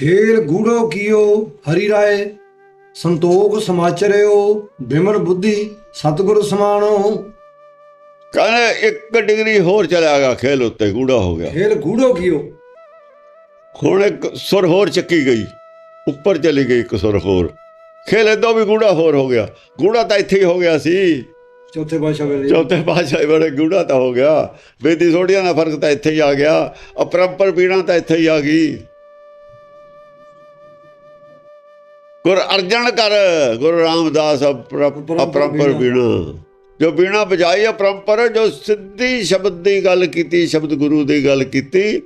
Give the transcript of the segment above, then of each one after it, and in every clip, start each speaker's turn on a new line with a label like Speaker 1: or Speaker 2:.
Speaker 1: ਖੇਲ ਗੂੜੋ ਕੀਓ ਹਰੀ ਰਾਏ। ਸੰਤੋਖ ਸਮਾਚਰਿਓ ਬਿਮਲ ਬੁੱਧੀ ਸਤਿਗੁਰ ਸਮਾਨੋ
Speaker 2: ਕਹਿੰਦੇ ਇੱਕ ਡਿਗਰੀ ਹੋਰ ਚਲਾ ਗਿਆ ਖੇਲ ਉੱਤੇ ਗੂੜਾ ਹੋ ਗਿਆ।
Speaker 1: ਖੇਲ ਗੂੜੋ ਕੀਓ।
Speaker 2: ਹੁਣ ਇੱਕ ਸੁਰ ਹੋਰ ਚੱਕੀ ਗਈ। ਉੱਪਰ ਚਲੀ ਗਈ ਇੱਕ ਸੁਰ ਹੋਰ। ਖੇਲ ਇਦੋਂ ਵੀ ਗੂੜਾ ਹੋਰ ਹੋ ਗਿਆ। ਗੂੜਾ ਤਾਂ ਇੱਥੇ ਹੀ ਹੋ ਗਿਆ ਸੀ।
Speaker 1: ਚੌਥੇ ਪਾਸ਼ਾ ਵੇਲੇ
Speaker 2: ਚੌਥੇ ਪਾਤਸ਼ਾਹ ਬੜੇ ਗੂੜਾ ਤਾਂ ਹੋ ਗਿਆ। ਬੇਦੀ ਸੋਢੀਆਂ ਦਾ ਫ਼ਰਕ ਤਾਂ ਇੱਥੇ ਹੀ ਆ ਗਿਆ। ਅਪਰੰਪਰ ਪੀਣਾ ਤਾਂ ਇੱਥੇ ਹੀ ਆ ਗਈ। ਗੁਰ ਅਰਜਨ ਕਰ ਗੁਰੂ ਰਾਮਦਾਸ ਅਪਰ- ਅਪਰੰਪਰ ਪੀਣਾ ਜੋ ਬੀਣਾ ਵਜਾਈ ਅਪਰੰਪਰ ਜੋ ਸਿੱਧੀ ਸ਼ਬਦ ਦੀ ਗੱਲ ਕੀਤੀ ਸ਼ਬਦ ਗੁਰੂ ਦੀ ਗੱਲ ਕੀਤੀ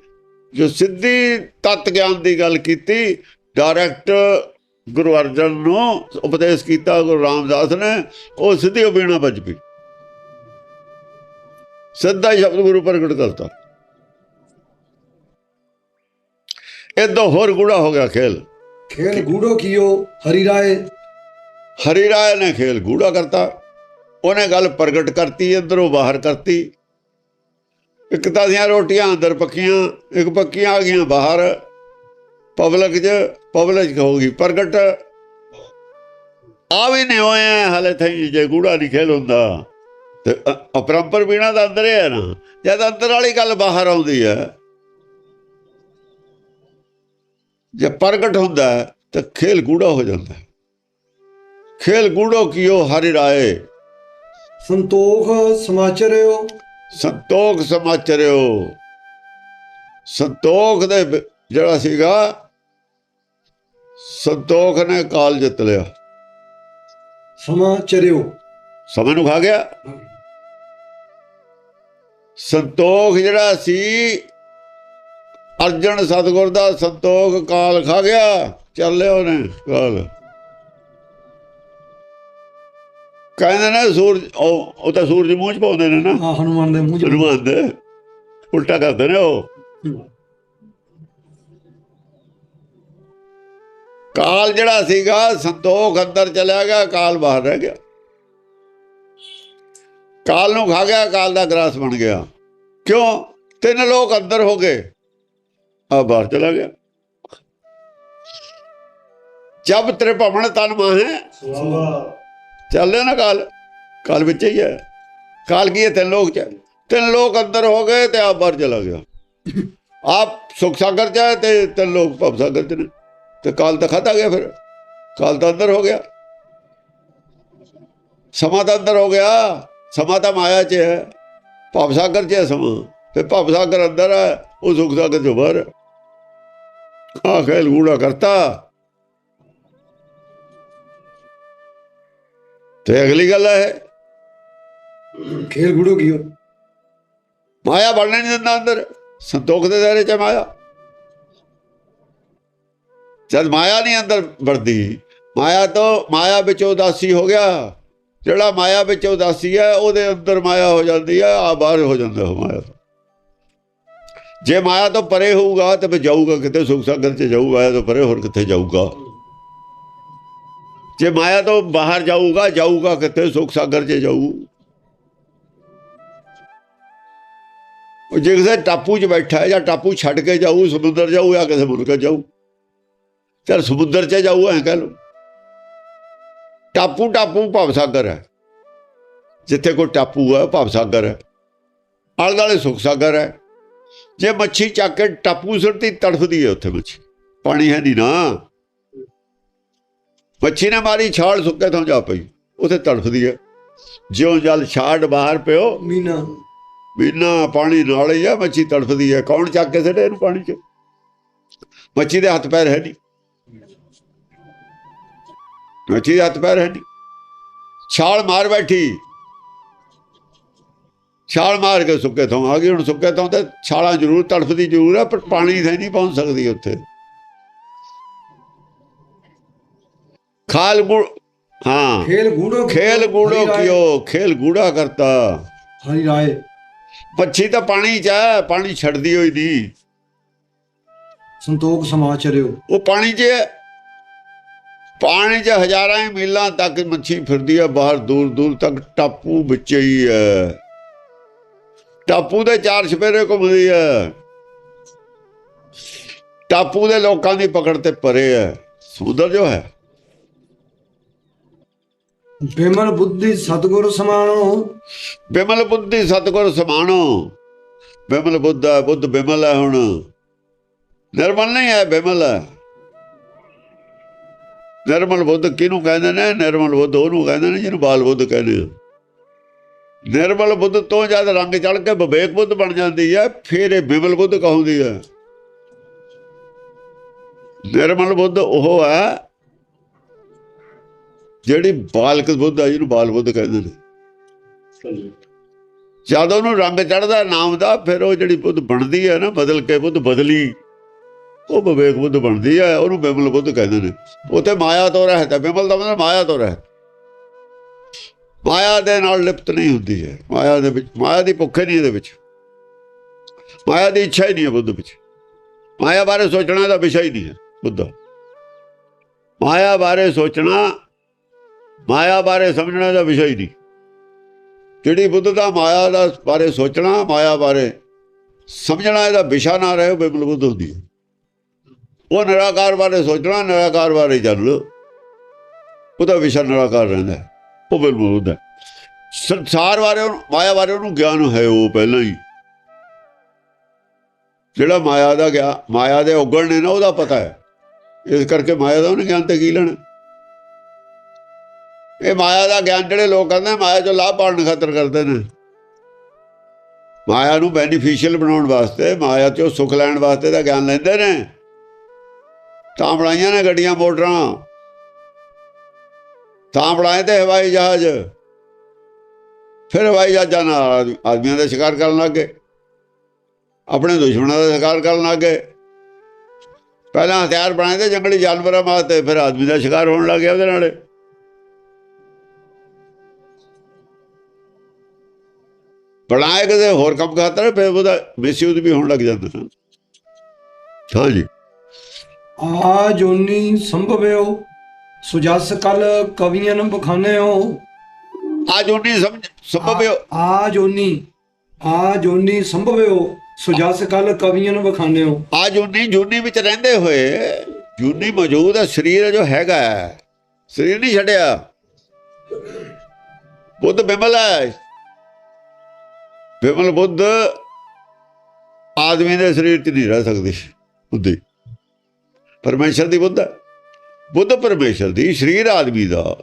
Speaker 2: ਜੋ ਸਿੱਧੀ ਤਤ ਗਿਆਨ ਦੀ ਗੱਲ ਕੀਤੀ ਡਾਇਰੈਕਟ ਗੁਰੂ ਅਰਜਨ ਨੂੰ ਉਪਦੇਸ਼ ਕੀਤਾ ਗੁਰੂ ਰਾਮਦਾਸ ਨੇ ਉਹ ਸਿੱਧੀ ਉਹ ਬੀਣਾ ਵੱਜ ਪਈ। ਸਿੱਧਾ ਸ਼ਬਦ ਗੁਰੂ ਪ੍ਰਗਟ ਕਰਤਾ। ਇਦੋਂ ਹੋਰ ਗੂੜਾ ਹੋ ਗਿਆ ਖੇਲ।
Speaker 1: ਖੇਲ ਗੂੜੋ ਕੀਓ, ਹਰੀ ਰਾਏ।
Speaker 2: ਹਰੀ ਰਾਏ ਨੇ ਖੇਲ ਗੂੜਾ ਕਰਤਾ। ਉਹਨੇ ਗੱਲ ਪ੍ਰਗਟ ਕਰਤੀ ਅੰਦਰੋਂ ਬਾਹਰ ਕਰਤੀ। ਇੱਕ ਤਾਂ ਦੀਆਂ ਰੋਟੀਆਂ ਅੰਦਰ ਪੱਕੀਆਂ, ਇੱਕ ਪੱਕੀਆਂ ਆ ਗਈਆਂ ਬਾਹਰ। ਪਬਲਿਕ 'ਚ, ਪਬਲਿਕ ਹੋ ਗਈ ਪ੍ਰਗਟ। ਆ ਵੀ ਨਹੀਂ ਹੋਏ ਹਲੇ ਥਈ ਜੇ ਗੂੜਾ ਨਹੀਂ ਖੇਲ ਹੁੰਦਾ। ਤੇ ਅਪਰੰਪਰ ਵੀਣਾ ਦਾ ਅੰਦਰ ਹੀ ਹੈ ਨਾ। ਜਦ ਅੰਦਰ ਵਾਲੀ ਗੱਲ ਬਾਹਰ ਆਉਂਦੀ ਹੈ ਜੇ ਪ੍ਰਗਟ ਹੁੰਦਾ ਤਾਂ ਖੇਲ ਗੂੜਾ ਹੋ ਜਾਂਦਾ। ਖੇਲ ਗੂੜੋ ਕੀਓ ਹਰਿ ਰਾਏ।
Speaker 1: ਸੰਤੋਖ ਸਮਾਚਰਿਓ।
Speaker 2: ਸੰਤੋਖ ਸਮਾਚਰਿਓ। ਸੰਤੋਖ ਦੇ ਜਿਹੜਾ ਸੀਗਾ ਸੰਤੋਖ ਨੇ ਕਾਲ ਜਿੱਤ ਲਿਆ।
Speaker 1: ਸਮਾਚਰਿਓ।
Speaker 2: ਸਮੇਂ ਨੂੰ ਖਾ ਗਿਆ। ਸੰਤੋਖ ਜਿਹੜਾ ਸੀ ਅਰਜਨ ਸਤਗੁਰ ਦਾ ਸੰਤੋਖ ਕਾਲ ਖਾ ਗਿਆ। ਚੱਲਿਆ ਉਹਨੇ ਕਾਲ। ਕਹਿੰਦੇ ਨੇ ਸੂਰਜ ਉਹ ਤਾਂ ਸੂਰਜ ਮੂੰਹ ਚ ਪਾਉਂਦੇ ਨੇ ਨਾ।
Speaker 1: ਆ ਹਨੂਮਾਨ ਦੇ ਮੂੰਹ ਚ
Speaker 2: ਹਨੂਮਾਨ ਦੇ। ਉਲਟਾ ਕਰਦੇ ਨੇ ਉਹ। ਕਾਲ ਜਿਹੜਾ ਸੀਗਾ ਸੰਤੋਖ ਅੰਦਰ ਚਲਿਆ ਗਿਆ ਕਾਲ ਬਾਹਰ ਰਹਿ ਗਿਆ। ਕਾਲ ਨੂੰ ਖਾ ਗਿਆ ਕਾਲ ਦਾ ਗਰਾਸ ਬਣ ਗਿਆ। ਕਿਉਂ? ਤਿੰਨ ਲੋਕ ਅੰਦਰ ਹੋ ਗਏ। ਆ ਬਾਹਰ ਚਲਾ ਗਿਆ। ਜਬ ਤੇਰੇ ਭਵਨ ਤਨ ਮਾਹੇ। ਚੱਲਦੇ ਨਾ ਕਾਲ। ਕਾਲ ਵਿੱਚ ਹੀ ਹੈ। ਕਾਲ ਕੀ ਹੈ? ਤਿੰਨ ਲੋਕ ਚ। ਤਿੰਨ ਲੋਕ ਅੰਦਰ ਹੋ ਗਏ ਤੇ ਆਪ ਬਾਹਰ ਚਲਾ ਗਿਆ। ਆਪ ਸੁਖ ਸਾਗਰ ਚ ਹੈ ਤੇ ਤਿੰਨ ਲੋਕ ਭਵ ਸਾਗਰ ਚ ਨੇ। ਤੇ ਕਾਲ ਤਾਂ ਖਾਧਾ ਗਿਆ ਫਿਰ। ਕਾਲ ਤਾਂ ਅੰਦਰ ਹੋ ਗਿਆ। ਸਮਾਂ ਤਾਂ ਅੰਦਰ ਹੋ ਗਿਆ। ਸਮਾਂ ਤਾਂ ਮਾਇਆ ਚ ਹੈ। ਭਵ ਸਾਗਰ ਚ ਹੈ ਸਮਾਂ। ਤੇ ਭਵ ਸਾਗਰ ਅੰਦਰ ਹੈ ਉਹ ਸੁਖ ਸਾਗਰ ਚ ਬਾਹਰ ਆ ਖੇਲ ਗੂੜਾ ਕਰਤਾ। ਤੇ ਅਗਲੀ ਗੱਲ ਹੈ।
Speaker 1: ਖੇਲ ਗੂੜੋ ਕੀਓ
Speaker 2: ਮਾਇਆ ਬਣਨੇ ਨਹੀਂ ਦਿੰਦਾ ਅੰਦਰ। ਸੰਤੋਖ ਦੇ ਦਾਇਰੇ ਚ ਮਾਇਆ। ਜਦ ਮਾਇਆ ਨਹੀਂ ਅੰਦਰ ਵੜਦੀ ਮਾਇਆ ਤੋਂ ਮਾਇਆ ਵਿੱਚ ਉਦਾਸੀ ਹੋ ਗਿਆ। ਜਿਹੜਾ ਮਾਇਆ ਵਿੱਚ ਉਦਾਸੀ ਹੈ ਉਹਦੇ ਅੰਦਰ ਮਾਇਆ ਹੋ ਜਾਂਦੀ ਹੈ ਆ ਬਾਹਰ ਹੋ ਜਾਂਦਾ ਮਾਇਆ ਤੋਂ। ਜੇ ਮਾਇਆ ਤੋਂ ਪਰੇ ਹੋਊਗਾ ਤੇ ਫਿਰ ਜਾਊਗਾ ਕਿਤੇ, ਸੁਖ ਸਾਗਰ ਚ ਜਾਊਗਾ, ਮਾਇਆ ਤੋਂ ਪਰੇ ਹੋਰ ਕਿੱਥੇ ਜਾਊਗਾ? ਜੇ ਮਾਇਆ ਤੋਂ ਬਾਹਰ ਜਾਊਗਾ ਜਾਊਗਾ ਕਿੱਥੇ, ਸੁਖ ਸਾਗਰ ਚ ਜਾਊ? ਉਹ ਜੇ ਕਿਸੇ ਟਾਪੂ 'ਚ ਬੈਠਾ ਹੈ ਜਾਂ ਟਾਪੂ ਛੱਡ ਕੇ ਜਾਊ, ਸਮੁੰਦਰ ਜਾਊ ਜਾਂ ਕਿਸੇ ਮੁਲਕ ਜਾਊ? ਚਲ ਸਮੁੰਦਰ 'ਚ ਜਾਊ, ਐ ਕਹ ਲੋ ਟਾਪੂ ਟਾਪੂ ਭਵ ਸਾਗਰ ਹੈ। ਜਿੱਥੇ ਕੋਈ ਟਾਪੂ ਹੈ ਭਵ ਸਾਗਰ ਹੈ। ਆਲੇ ਦੁਆਲੇ ਸੁਖ ਸਾਗਰ ਹੈ। ਜੇ ਮੱਛੀ ਚੱਕ ਕੇ ਟਾਪੂ ਸੁੱਟਦੀ ਤੜਫਦੀ ਹੈ ਉੱਥੇ ਮੱਛੀ। ਪਾਣੀ ਹੈ ਨਹੀਂ ਨਾ। ਮੱਛੀ ਨੇ ਮਾਰੀ ਛਾਲ ਸੁੱਕੇ ਤੋਂ ਜਾ ਪਈ ਉੱਥੇ ਤੜਫਦੀ ਹੈ। ਜਿਉਂ ਜਲ ਛਾੜ ਬਾਹਰ ਪਿਓ।
Speaker 1: ਮੀਨਾ।
Speaker 2: ਬਿਨਾ ਪਾਣੀ ਨਾਲ ਹੀ ਆ ਮੱਛੀ ਤੜਫਦੀ ਹੈ। ਕੌਣ ਚੱਕ ਕੇ ਸਿੱਟੇ ਇਹਨੂੰ ਪਾਣੀ 'ਚ? ਮੱਛੀ ਦੇ ਹੱਥ ਪੈਰ ਹੈ ਨਹੀਂ। ਮੱਛੀ ਦੇ ਹੱਥ ਪੈਰ ਹੈ ਨਹੀਂ। ਛਾਲ ਮਾਰ ਬੈਠੀ। ਛਾਲ ਮਾਰ ਕੇ ਸੁੱਕੇ ਤੋਂ ਆ ਗਈ ਹੁਣ ਸੁੱਕੇ ਤੋਂ ਤੇ ਛਾਲਾਂ ਜ਼ਰੂਰ ਤੜਫਦੀ ਜ਼ਰੂਰ ਹੈ ਪਰ ਪਾਣੀ ਤੇ ਨਹੀਂ ਪਹੁੰਚ ਸਕਦੀ ਉੱਥੇ। ਖਾਲ ਗੁੜ ਹਾਂ।
Speaker 1: ਖੇਲ ਗੂੜੋ
Speaker 2: ਖੇਲ ਗੂੜੋ। ਕਿਓ ਖੇਲ ਗੂੜਾ ਕਰਤਾ।
Speaker 1: ਹਰੀ ਰਾਏ।
Speaker 2: ਮੱਛੀ ਤਾਂ ਪਾਣੀ 'ਚ ਹੈ ਪਾਣੀ ਛੱਡਦੀ ਹੋਈ ਨਹੀਂ
Speaker 1: ਸੰਤੋਖ ਸਮਾਚਰਿਓ
Speaker 2: ਉਹ ਪਾਣੀ 'ਚ। ਪਾਣੀ 'ਚ ਹਜ਼ਾਰਾਂ ਹੀ ਮੀਲਾਂ ਤੱਕ ਮੱਛੀ ਫਿਰਦੀ ਹੈ ਬਾਹਰ ਦੂਰ ਦੂਰ ਤੱਕ ਟਾਪੂ ਵਿੱਚ ਹੀ ਹੈ। ਟਾਪੂ ਦੇ ਚਾਰ ਸਪੇਰੇ ਘੁੰਮਦੀ ਹੈ ਟਾਪੂ ਦੇ ਲੋਕਾਂ ਦੀ ਪਕੜ ਤੇ ਪਰੇ ਹੈ ਸਮੁੰਦਰ ਜੋ ਹੈ।
Speaker 1: ਬਿਮਲ ਬੁੱਧੀ ਸਤਗੁਰ ਸਮਾਣੋ।
Speaker 2: ਬਿਮਲ ਬੁੱਧੀ ਸਤਗੁਰ ਸਮਾਣੋ। ਬਿਮਲ ਬੁੱਧ ਹੈ ਬੁੱਧ ਬਿਮਲ ਹੈ ਹੁਣ। ਨਿਰਮਲ ਨਹੀਂ ਹੈ ਬਿਮਲ ਹੈ ਨਿਰਮਲ ਬੁੱਧ ਕਿਹਨੂੰ ਕਹਿੰਦੇ ਨੇ? ਨਿਰਮਲ ਬੁੱਧ ਉਹਨੂੰ ਕਹਿੰਦੇ ਨੇ ਜਿਹਨੂੰ ਬਾਲ ਬੁੱਧ ਕਹਿੰਦੇ ਆ। ਨਿਰਮਲ ਬੁੱਧ ਤੋਂ ਜਦ ਰੰਗ ਚੜ ਕੇ ਵਿਵੇਕ ਬੁੱਧ ਬਣ ਜਾਂਦੀ ਹੈ ਫਿਰ ਇਹ ਬਿਮਲ ਬੁੱਧ ਕਹਉਂਦੀ ਹੈ। ਨਿਰਮਲ ਬੁੱਧ ਉਹ ਹੈ ਜਿਹੜੀ ਬਾਲਕ ਬੁੱਧ ਹੈ ਜਿਹਨੂੰ ਬਾਲ ਬੁੱਧ ਕਹਿੰਦੇ ਨੇ। ਜਦ ਉਹਨੂੰ ਰੰਗ ਚੜਦਾ ਨਾਮ ਦਾ ਫਿਰ ਉਹ ਜਿਹੜੀ ਬੁੱਧ ਬਣਦੀ ਹੈ ਨਾ ਬਦਲ ਕੇ ਬੁੱਧ ਬਦਲੀ ਉਹ ਵਿਵੇਕ ਬੁੱਧ ਬਣਦੀ ਹੈ ਉਹਨੂੰ ਬਿਮਲ ਬੁੱਧ ਕਹਿੰਦੇ ਨੇ। ਤੇ ਮਾਇਆ ਤੋਂ ਰਹਿਤ ਹੈ ਬਿਮਲ ਦਾ ਮਤਲਬ ਮਾਇਆ ਤੋਂ ਰਹਿਤ। ਮਾਇਆ ਦੇ ਨਾਲ ਲਿਪਤ ਨਹੀਂ ਹੁੰਦੀ ਹੈ। ਮਾਇਆ ਦੇ ਵਿੱਚ, ਮਾਇਆ ਦੀ ਭੁੱਖ ਹੀ ਨਹੀਂ ਇਹਦੇ ਵਿੱਚ। ਮਾਇਆ ਦੀ ਇੱਛਾ ਹੀ ਨਹੀਂ ਹੈ ਬੁੱਧ ਵਿੱਚ। ਮਾਇਆ ਬਾਰੇ ਸੋਚਣਾ ਦਾ ਵਿਸ਼ਾ ਹੀ ਨਹੀਂ ਹੈ, ਬੁੱਧ। ਮਾਇਆ ਬਾਰੇ ਸੋਚਣਾ, ਮਾਇਆ ਬਾਰੇ ਸਮਝਣਾ ਦਾ ਵਿਸ਼ਾ ਹੀ ਨਹੀਂ। ਜਿਹੜੀ ਬੁੱਧ ਦਾ ਮਾਇਆ ਦਾ ਬਾਰੇ ਸੋਚਣਾ, ਮਾਇਆ ਬਾਰੇ ਸਮਝਣਾ ਇਹਦਾ ਵਿਸ਼ਾ ਨਾ ਰਹੇ ਬਿਲਕੁਲ ਬੁੱਧ ਹੁੰਦੀ ਹੈ। ਉਹ ਨਿਰਾਕਾਰ ਬਾਰੇ ਸੋਚਣਾ, ਨਿਰਾਕਾਰ ਬਾਰੇ ਜਾਣ ਲਓ। ਉਹਦਾ ਵਿਸ਼ਾ ਨਿਰਾਕਾਰ ਰਹਿੰਦਾ ਹੈ। ਉਹ ਬਿਮਲ ਹੈ। ਸੰਸਾਰ ਬਾਰੇ ਉਹਨੂੰ- ਮਾਇਆ ਬਾਰੇ ਉਹਨੂੰ ਗਿਆਨ ਹੈ ਉਹ ਪਹਿਲਾਂ ਹੀ। ਜਿਹੜਾ ਮਾਇਆ ਦਾ ਗਿਆ, ਮਾਇਆ ਦੇ ਉਗਣ ਨੇ ਨਾ ਉਹਦਾ ਪਤਾ ਹੈ। ਇਸ ਕਰਕੇ ਮਾਇਆ ਦਾ ਉਹਨੇ ਗਿਆਨ ਤੇ ਕੀ ਲੈਣਾ? ਇਹ ਮਾਇਆ ਦਾ ਗਿਆਨ ਜਿਹੜੇ ਲੋਕ ਕਹਿੰਦੇ ਮਾਇਆ ਚੋਂ ਲਾਭ ਪਾਉਣ ਖਾਤਰ ਕਰਦੇ ਨੇ। ਮਾਇਆ ਨੂੰ ਬੈਨੀਫੀਸ਼ੀਅਲ ਬਣਾਉਣ ਵਾਸਤੇ, ਮਾਇਆ ਚੋਂ ਸੁੱਖ ਲੈਣ ਵਾਸਤੇ ਦਾ ਗਿਆਨ ਲੈਂਦੇ ਨੇ। ਤਾਂ ਬਣਾਈਆਂ ਨੇ ਗੱਡੀਆਂ, ਮੋਟਰਾਂ। ਤਾਂ ਬਣਾਏ ਤੇ ਹਵਾਈ ਜਹਾਜ਼। ਫਿਰ ਹਵਾਈ ਜਹਾਜ਼ਾਂ ਨਾਲ ਆਦਮੀਆਂ ਦਾ ਸ਼ਿਕਾਰ ਕਰਨ ਲੱਗ ਗਏ। ਆਪਣੇ ਦੁਸ਼ਮਣਾਂ ਦਾ ਸ਼ਿਕਾਰ ਕਰਨ ਲੱਗ ਗਏ। ਪਹਿਲਾਂ ਹਥਿਆਰ ਬਣਾਏ ਤੇ ਜੰਗਲੀ ਜਾਨਵਰਾਂ ਵਾਸਤੇ ਫਿਰ ਆਦਮੀ ਦਾ ਸ਼ਿਕਾਰ ਹੋਣ ਲੱਗ ਗਿਆ ਉਹਦੇ ਨਾਲ। ਬਣਾਏ ਕਿਸੇ ਹੋਰ ਕੰਮ ਖਾਤਰ ਫਿਰ ਉਹਦਾ ਮਿਸਯੂਜ਼ ਵੀ ਹੋਣ ਲੱਗ ਜਾਂਦਾ ਨਾ ਹਾਂਜੀ
Speaker 1: ਆ ਜੋਨੀ ਸੰਭਵਿਓ ਸੁਜਸ ਕਲ ਕਵੀਆਂ ਬਖਾਨਿਓ
Speaker 2: ਆ ਜੁਨੀ ਸਮਝ ਸੰਭਵਿਓ।
Speaker 1: ਆ ਜੋਨੀ ਆ ਜੋਨੀ ਸੰਭਵਿਓ। ਸੁਜਸ ਕਲ ਕਵੀਆਂ ਬਖਾਨਿਓ
Speaker 2: ਆ ਜੁਨੀ ਜੁਨੀ ਵਿੱਚ ਰਹਿੰਦੇ ਹੋਏ ਜੁਨੀ ਮੌਜੂਦ ਹੈ ਸਰੀਰ ਜੋ ਹੈਗਾ ਸਰੀਰ ਨਹੀਂ ਛੱਡਿਆ। ਬੁੱਧ ਬਿਮਲ ਹੈ। ਬਿਮਲ ਬੁੱਧ ਆਦਮੀ ਦੇ ਸਰੀਰ 'ਚ ਨਹੀਂ ਰਹਿ ਸਕਦੀ ਬੁੱਧੀ। ਪਰਮੇਸ਼ਰ ਦੀ ਬੁੱਧ ਹੈ। ਬੁੱਧ ਪਰਮੇਸ਼ਰ ਦੀ ਸਰੀਰ ਆਦਮੀ ਦਾ।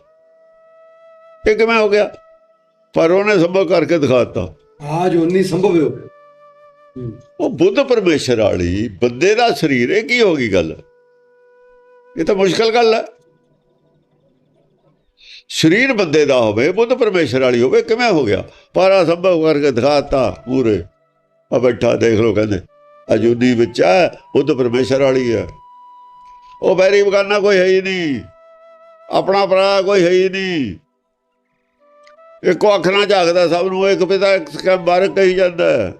Speaker 2: ਇਹ ਕਿਵੇਂ ਹੋ ਗਿਆ? ਪਰ ਉਹਨੇ ਸੰਭਵ ਕਰਕੇ ਦਿਖਾਤਾ।
Speaker 1: ਆ ਜੋਨੀ ਸੰਭਵਿਓ
Speaker 2: ਉਹ ਬੁੱਧ ਪਰਮੇਸ਼ਰ ਵਾਲੀ ਬੰਦੇ ਦਾ ਸਰੀਰ ਇਹ ਕੀ ਹੋ ਗਈ ਗੱਲ? ਇਹ ਤਾਂ ਮੁਸ਼ਕਲ ਗੱਲ ਹੈ। ਸਰੀਰ ਬੰਦੇ ਦਾ ਹੋਵੇ ਬੁੱਧ ਪਰਮੇਸ਼ਰ ਵਾਲੀ ਹੋਵੇ ਕਿਵੇਂ ਹੋ ਗਿਆ? ਪਰ ਆ ਸੰਭਵ ਕਰਕੇ ਦਿਖਾਤਾ ਪੂਰੇ। ਆ ਬੈਠਾ ਦੇਖ ਲੋ ਕਹਿੰਦੇ ਅਜੂਦੀ ਵਿੱਚ ਹੈ ਬੁੱਧ ਪਰਮੇਸ਼ਰ ਵਾਲੀ ਹੈ। ਉਹ ਬੈਰੀ ਬਗਾਨਾ ਕੋਈ ਹੈ ਹੀ ਨਹੀਂ। ਆਪਣਾ ਭਰਾ ਕੋਈ ਹੈ ਹੀ ਨਹੀਂ। ਇੱਕੋ ਅੱਖ ਨਾਲ ਝਾਕਦਾ ਸਭ ਨੂੰ, ਇੱਕ ਪਿਤਾ ਇੱਕ ਸਕਮ ਬਾਰਕ ਕਹੀ ਜਾਂਦਾ।